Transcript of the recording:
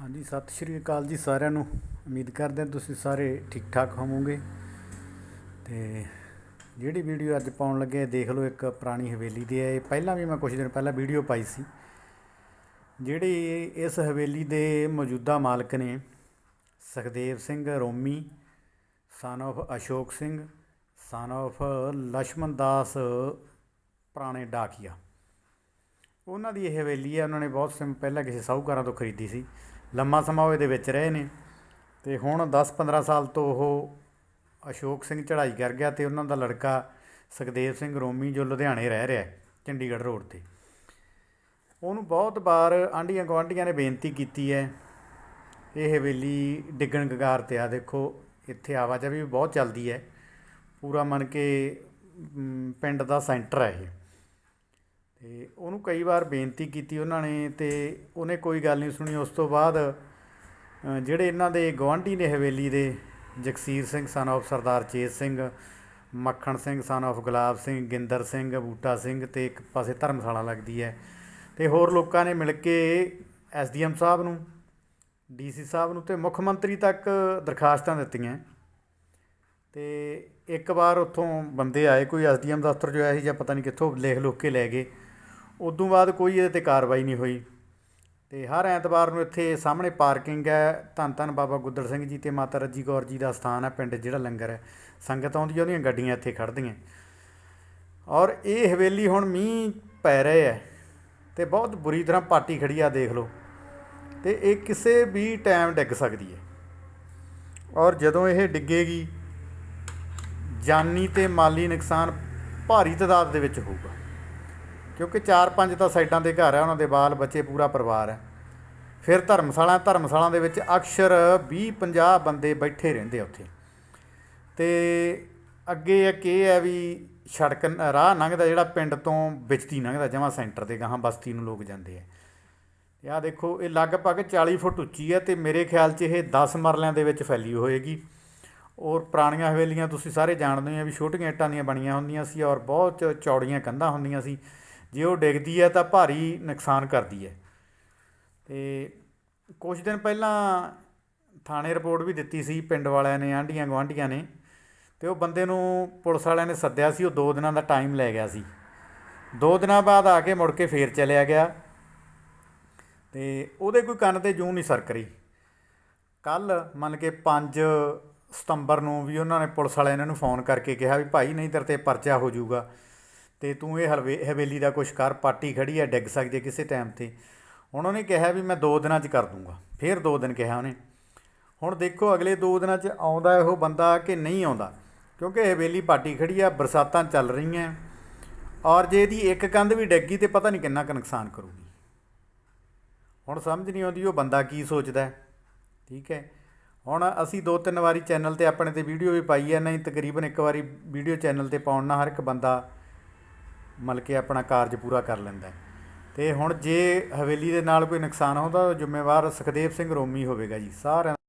ਹਾਂਜੀ, ਸਤਿ ਸ਼੍ਰੀ ਅਕਾਲ ਜੀ ਸਾਰਿਆਂ ਨੂੰ। ਉਮੀਦ ਕਰਦੇ ਹਾਂ ਤੁਸੀਂ ਸਾਰੇ ਠੀਕ ਠਾਕ ਹੋਵੋਗੇ। ਤੇ ਜਿਹੜੀ ਵੀਡੀਓ ਅੱਜ ਪਾਉਣ ਲੱਗੇ ਦੇਖ ਲਓ ਇੱਕ ਪੁਰਾਣੀ ਹਵੇਲੀ ਦੀ ਹੈ ਇਹ ਪਹਿਲਾਂ ਵੀ ਮੈਂ ਕੁਝ ਦਿਨ ਪਹਿਲਾਂ ਵੀਡੀਓ ਪਾਈ ਸੀ। ਜਿਹੜੀ ਇਸ ਹਵੇਲੀ ਦੇ ਮੌਜੂਦਾ ਮਾਲਕ ਨੇ ਸੁਖਦੇਵ ਸਿੰਘ ਰੋਮੀ ਸਨ of Ashok Singh son of Lakshman ਦਾਸ, ਪੁਰਾਣੇ ਡਾਕੀਆ। ਉਹਨਾਂ ਦੀ ਇਹ ਹਵੇਲੀ ਹੈ ਉਹਨਾਂ ਨੇ ਬਹੁਤ ਸਮੇਂ ਪਹਿਲਾਂ ਕਿਸੇ ਸਾਹੂਕਾਰਾਂ ਤੋਂ ਖਰੀਦੀ ਸੀ। ਲੰਮਾ ਸਮਾਂ ਉਹ ਇਹਦੇ ਵਿੱਚ ਰਹੇ ਨੇ। ਤੇ ਹੁਣ 10-15 ਸਾਲ ਤੋਂ ਉਹ ਅਸ਼ੋਕ ਸਿੰਘ ਚੜ੍ਹਾਈ ਕਰ ਗਿਆ ਤੇ ਉਹਨਾਂ ਦਾ ਲੜਕਾ ਸੁਖਦੇਵ ਸਿੰਘ ਰੋਮੀ ਜੋ ਲੁਧਿਆਣੇ ਰਹਿ ਰਿਹਾ ਚੰਡੀਗੜ੍ਹ ਰੋਡ ਤੇ। ਉਹਨੂੰ ਬਹੁਤ ਵਾਰ ਆਂਢੀਆਂ ਗੁਆਂਢੀਆਂ ਨੇ ਬੇਨਤੀ ਕੀਤੀ ਹੈ, ਇਹ ਹਵੇਲੀ ਡਿੱਗਣ ਕਗਾਰ ਤੇ ਆ ਦੇਖੋ, ਇੱਥੇ ਆਵਾਜਾਈ ਵੀ ਬਹੁਤ ਚੱਲਦੀ ਹੈ। ਪੂਰਾ ਮੰਨ ਕੇ ਪਿੰਡ ਦਾ ਸੈਂਟਰ ਹੈ ਇਹ। ਤੇ ਉਹਨੂੰ ਕਈ ਵਾਰ ਬੇਨਤੀ ਕੀਤੀ ਉਹਨਾਂ ਨੇ ਤੇ ਉਹਨੇ ਕੋਈ ਗੱਲ ਨਹੀਂ ਸੁਣੀ। ਉਸ ਤੋਂ ਬਾਅਦ ਜਿਹੜੇ ਇਹਨਾਂ ਦੇ ਗਵਾਂਢੀ ਨੇ ਹਵੇਲੀ ਦੇ, ਜਗਸੀਰ ਸਿੰਘ ਸਨ of Sardar Chet Singh, Makhan Singh son of ਗੁਲਾਬ ਸਿੰਘ, ਗਿੰਦਰ ਸਿੰਘ, ਬੂਟਾ ਸਿੰਘ ਤੇ ਇੱਕ ਪਾਸੇ ਧਰਮਸ਼ਾਲਾ ਲੱਗਦੀ ਹੈ ਤੇ ਹੋਰ ਲੋਕਾਂ ਨੇ ਮਿਲ ਕੇ ਐਸਡੀਐਮ ਸਾਹਿਬ ਨੂੰ, ਡੀਸੀ ਸਾਹਿਬ ਨੂੰ ਤੇ ਮੁੱਖ ਮੰਤਰੀ ਤੱਕ ਦਰਖਾਸਤਾਂ ਦਿੱਤੀਆਂ। ਤੇ ਇੱਕ ਵਾਰ ਉੱਥੋਂ ਬੰਦੇ ਆਏ, ਕੋਈ ਐਸਡੀਐਮ ਦਫ਼ਤਰ ਜੋ ਆਇਆ ਸੀ ਜਾਂ ਪਤਾ ਨਹੀਂ ਕਿੱਥੋਂ ਲਿਖ ਲੁੱਕ ਕੇ ਲੈ ਗਏ। ਉਦੋਂ ਬਾਅਦ ਕੋਈ ਇਹਦੇ ਤੇ ਕਾਰਵਾਈ ਨਹੀਂ ਹੋਈ। ਤੇ ਹਰ ਐਤਵਾਰ ਨੂੰ ਇੱਥੇ ਸਾਹਮਣੇ ਪਾਰਕਿੰਗ ਹੈ। ਧੰਨ ਧੰਨ ਬਾਬਾ ਗੁੱਦੜ ਸਿੰਘ ਜੀ ਤੇ ਮਾਤਾ ਰੱਜੀ ਕੌਰ ਜੀ ਦਾ ਸਥਾਨ ਹੈ। ਪਿੰਡ ਜਿਹੜਾ ਲੰਗਰ ਹੈ। ਸੰਗਤ ਆਉਂਦੀ ਹੈ, ਉਹਦੀਆਂ ਗੱਡੀਆਂ ਇੱਥੇ ਖੜ੍ਹਦੀਆਂ। ਔਰ ਇਹ ਹਵੇਲੀ ਹੁਣ ਮੀਂਹ ਪੈ ਰਹੇ ਹੈ ਤੇ ਬਹੁਤ ਬੁਰੀ ਤਰ੍ਹਾਂ ਪਾਟੀ ਖੜੀ ਆ, ਦੇਖ ਲਓ। ਤੇ ਇਹ ਕਿਸੇ ਵੀ ਟਾਈਮ ਡਿੱਗ ਸਕਦੀ ਹੈ। ਔਰ ਜਦੋਂ ਇਹ ਡਿੱਗੇਗੀ, ਜਾਨੀ ਤੇ ਮਾਲੀ ਨੁਕਸਾਨ ਭਾਰੀ ਤਾਦਾਦ ਦੇ ਵਿੱਚ ਹੋਊਗਾ। ਕਿਉਂਕਿ 4-5 ਤਾਂ ਸਾਈਡਾਂ ਦੇ ਘਰ ਹੈ ਉਹਨਾਂ ਦੇ ਬਾਲ ਬੱਚੇ ਪੂਰਾ ਪਰਿਵਾਰ ਹੈ। ਫਿਰ ਧਰਮਸ਼ਾਲਾ ਧਰਮਸ਼ਾਲਾ ਦੇ ਵਿੱਚ ਅਕਸਰ 20-50 ਬੰਦੇ ਬੈਠੇ ਰਹਿੰਦੇ ਆ ਉੱਥੇ। ਤੇ ਅੱਗੇ ਇੱਕ ਇਹ ਹੈ ਵੀ ਸੜਕ, ਰਾਹ ਲੰਘਦਾ ਜਿਹੜਾ ਪਿੰਡ ਤੋਂ ਵਿੱਚ ਲੰਘਦਾ, ਜਮਾਂ ਸੈਂਟਰ ਦੇ ਗਾਹਾਂ ਬਸਤੀ ਨੂੰ ਲੋਕ ਜਾਂਦੇ ਆ। ਤੇ ਆਹ ਦੇਖੋ, ਇਹ ਲਗਭਗ 40 ਫੁੱਟ ਉੱਚੀ ਹੈ ਤੇ ਮੇਰੇ ਖਿਆਲ 'ਚ ਇਹ 10 ਮਰਲਿਆਂ ਦੇ ਵਿੱਚ ਫੈਲੀ ਹੋਏਗੀ। ਔਰ ਪੁਰਾਣੀਆਂ ਹਵੇਲੀਆਂ ਤੁਸੀਂ ਸਾਰੇ ਜਾਣਦੇ ਹੋ ਵੀ ਛੋਟੀਆਂ ਇੱਟਾਂ ਦੀਆਂ ਬਣੀਆਂ ਹੁੰਦੀਆਂ ਸੀ ਔਰ ਬਹੁਤ ਚੌੜੀਆਂ ਕੰਧਾਂ ਹੁੰਦੀਆਂ ਸੀ। ਜੇ ਉਹ ਡਿੱਗਦੀ ਹੈ ਤਾਂ ਭਾਰੀ ਨੁਕਸਾਨ ਕਰਦੀ ਹੈ ਤੇ ਕੁਝ ਦਿਨ ਪਹਿਲਾਂ ਥਾਣੇ ਰਿਪੋਰਟ ਵੀ ਦਿੱਤੀ ਸੀ ਪਿੰਡ ਵਾਲਿਆਂ ਨੇ, ਆਂਢੀਆਂ ਗੁਆਂਢੀਆਂ ਨੇ ਤੇ ਉਹ ਬੰਦੇ ਨੂੰ ਪੁਲਿਸ ਵਾਲਿਆਂ ਨੇ ਸੱਦਿਆ ਸੀ, ਉਹ 2 ਦਿਨਾਂ ਦਾ ਟਾਈਮ ਲੈ ਗਿਆ ਸੀ। 2 ਦਿਨਾਂ ਬਾਅਦ ਆ ਕੇ ਮੁੜ ਕੇ ਫੇਰ ਚਲਿਆ ਗਿਆ ਤੇ ਉਹਦੇ ਕੋਈ ਕੰਨ ਤੇ ਜੂੰ ਨਹੀਂ ਸਰਕ ਰਹੀ। ਕੱਲ ਮੰਨ ਕੇ 5 ਸਤੰਬਰ ਨੂੰ ਵੀ ਉਹਨਾਂ ਨੇ ਪੁਲਿਸ ਵਾਲਿਆਂ ਨੇ ਇਹਨੂੰ ਫੋਨ ਕਰਕੇ ਕਿਹਾ ਵੀ ਭਾਈ ਨਹੀਂ ਤੇਰੇ ਤੇ ਪਰਚਾ ਹੋ ਜਾਊਗਾ। ਤੇ ਤੂੰ ਇਹ ਹਲਵੇ, ਹਵੇਲੀ ਦਾ ਕੁਛ ਕਰ, ਪਾਟੀ ਖੜੀ ਹੈ ਡਿੱਗ ਸਕਦੀ ਹੈ ਕਿਸੇ ਟਾਈਮ ਤੇ। ਹੁਣ ਉਹਨੇ ਕਿਹਾ ਵੀ ਮੈਂ 2 ਦਿਨਾਂ 'ਚ ਕਰ ਦੂੰਗਾ। ਫਿਰ 2 ਦਿਨ ਕਿਹਾ ਉਹਨੇ। ਹੁਣ ਦੇਖੋ, ਅਗਲੇ 2 ਦਿਨਾਂ 'ਚ ਆਉਂਦਾ ਉਹ ਬੰਦਾ ਕਿ ਨਹੀਂ ਆਉਂਦਾ? ਕਿਉਂਕਿ ਹਵੇਲੀ ਪਾਟੀ ਖੜੀ ਆ, ਬਰਸਾਤਾਂ ਚੱਲ ਰਹੀਆਂ। ਔਰ ਜੇ ਇਹਦੀ ਇੱਕ ਕੰਧ ਵੀ ਡਿੱਗੀ ਤੇ ਪਤਾ ਨਹੀਂ ਕਿੰਨਾ ਕੁ ਨੁਕਸਾਨ ਕਰੂਗੀ। ਹੁਣ ਸਮਝ ਨਹੀਂ ਆਉਂਦੀ ਉਹ ਬੰਦਾ ਕੀ ਸੋਚਦਾ ਹੈ। ਠੀਕ ਹੈ। ਹੁਣ ਅਸੀਂ ਦੋ ਤਿੰਨ ਵਾਰੀ ਚੈਨਲ ਤੇ ਆਪਣੇ ਤੇ ਵੀਡੀਓ ਵੀ ਪਾਈ ਹੈ ਨਹੀਂ ਤਕਰੀਬਨ ਇੱਕ ਵਾਰੀ ਵੀਡੀਓ ਚੈਨਲ ਤੇ ਪਾਉਣ ਨਾਲ ਹਰ ਇੱਕ ਬੰਦਾ ਮਤਲਬ ਕਿ ਆਪਣਾ ਕਾਰਜ ਪੂਰਾ ਕਰ ਲੈਂਦਾ ਅਤੇ ਹੁਣ ਜੇ ਹਵੇਲੀ ਦੇ ਨਾਲ ਕੋਈ ਨੁਕਸਾਨ ਹੁੰਦਾ ਜ਼ਿੰਮੇਵਾਰ ਸੁਖਦੇਵ ਸਿੰਘ ਰੋਮੀ ਹੋਵੇਗਾ ਜੀ, ਸਾਰਿਆਂ